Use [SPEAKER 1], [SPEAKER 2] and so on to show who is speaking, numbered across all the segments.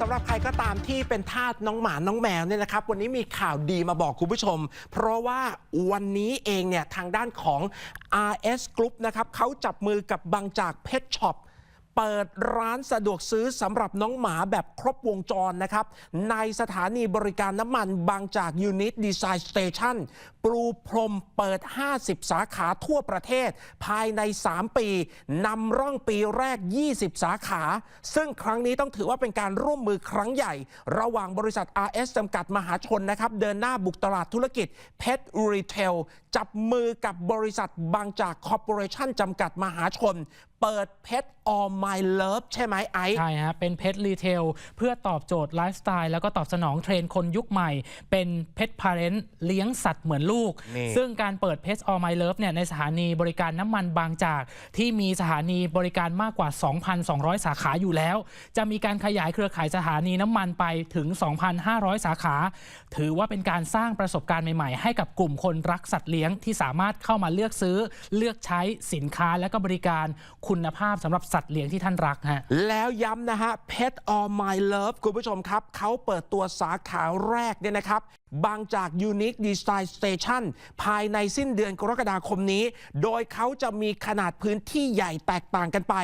[SPEAKER 1] สำหรับใครก็ตามที่เป็นทาสน้องหมาน้องแมวเนี่ยนะครับ วันนี้มีข่าวดีมาบอกคุณผู้ชม เพราะว่าวันนี้เองเนี่ยทางด้านของ RS Group นะครับเขาจับมือกับบางจากเพ t ช็อป เปิดร้านสะดวกซื้อสำหรับน้องหมาแบบครบวงจรนะครับ ในสถานีบริการน้ำมันบางจาก Unit Design Station ปรูพรมเปิด 50 สาขาทั่วประเทศ ภายใน 3 ปีนำร่องปีแรก 20 สาขา ซึ่งครั้งนี้ต้องถือว่าเป็นการร่วมมือครั้งใหญ่ ระหว่างบริษัท RS จำกัดมหาชนนะครับ เดินหน้าบุกตลาดธุรกิจ Pet Retail จับมือกับบริษัทบางจากคอร์ปอเรชั่นจำกัดมหาชนเปิด Pet All My Love ใช่ไหมไอซ์
[SPEAKER 2] ใช่ฮะ เป็นเพ t รีเทลเพื่อตอบโจทย์ไลฟ์สไตล์แล้วก็ตอบสนองเทรนด์คนยุคใหม่ เป็นเพ t พา r เรน t เลี้ยงสัตว์เหมือนลูก
[SPEAKER 1] นี่
[SPEAKER 2] ซึ่งการเปิดเพ t All My Love เนี่ยในสถานีบริการน้ำมันบางจาก ที่มีสถานีบริการมากกว่า 2,200 สาขาอยู่แล้ว จะมีการขยายเครือข่ายสถานีน้ำมันไปถึง 2,500 สาขา ถือว่าเป็นการสร้างประสบการณ์ใหม่ๆ ให้กับกลุ่มคนรักสัตว์เลี้ยงที่สามารถเข้ามาเลือกซื้อ เลือกใช้สินค้าและก็บริการคุณภาพสำหรับสัตว์เลี้ยงที่ท่านรักฮะ
[SPEAKER 1] แล้วย้ำนะฮะ Pet All My Love คุณผู้ชมครับ เขาเปิดตัวสาขาแรกเนี่ยนะครับบางจาก Unique Design Station ภายในสิ้นเดือนกรกฎาคมนี้ โดยเขาจะมีขนาดพื้นที่ใหญ่แตกต่างกันไป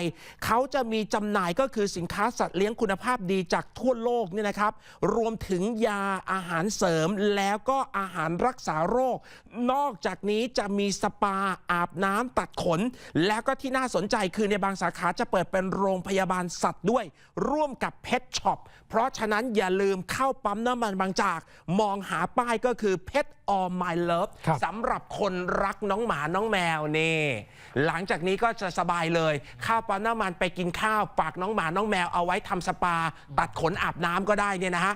[SPEAKER 1] เขาจะมีจำหน่ายก็คือสินค้าสัตว์เลี้ยงคุณภาพดีจากทั่วโลกเนี่ยนะครับ รวมถึงยาอาหารเสริมแล้วก็อาหารรักษาโรค นอกจากนี้จะมีสปาอาบน้ำตัดขน แล้วก็ที่น่าสนใจคือในบางสาขาจะเปิดเป็นโรงพยาบาลสัตว์ด้วย ร่วมกับเพ t ช็อปเพราะฉะนั้นอย่าลืมเข้าปั๊มน้ำมันบางจากมองหาป้ายก็คือ Pet All My Love
[SPEAKER 2] ครับ
[SPEAKER 1] สำหรับคนรักน้องหมาน้องแมวนี่ หลังจากนี้ก็จะสบายเลยเข้าปั๊มน้ำมันไปกินข้าวฝากน้องหมาน้องแมวเอาไว้ทำสปา ตัดขนอาบน้ำก็ได้เนี่ยนะฮะ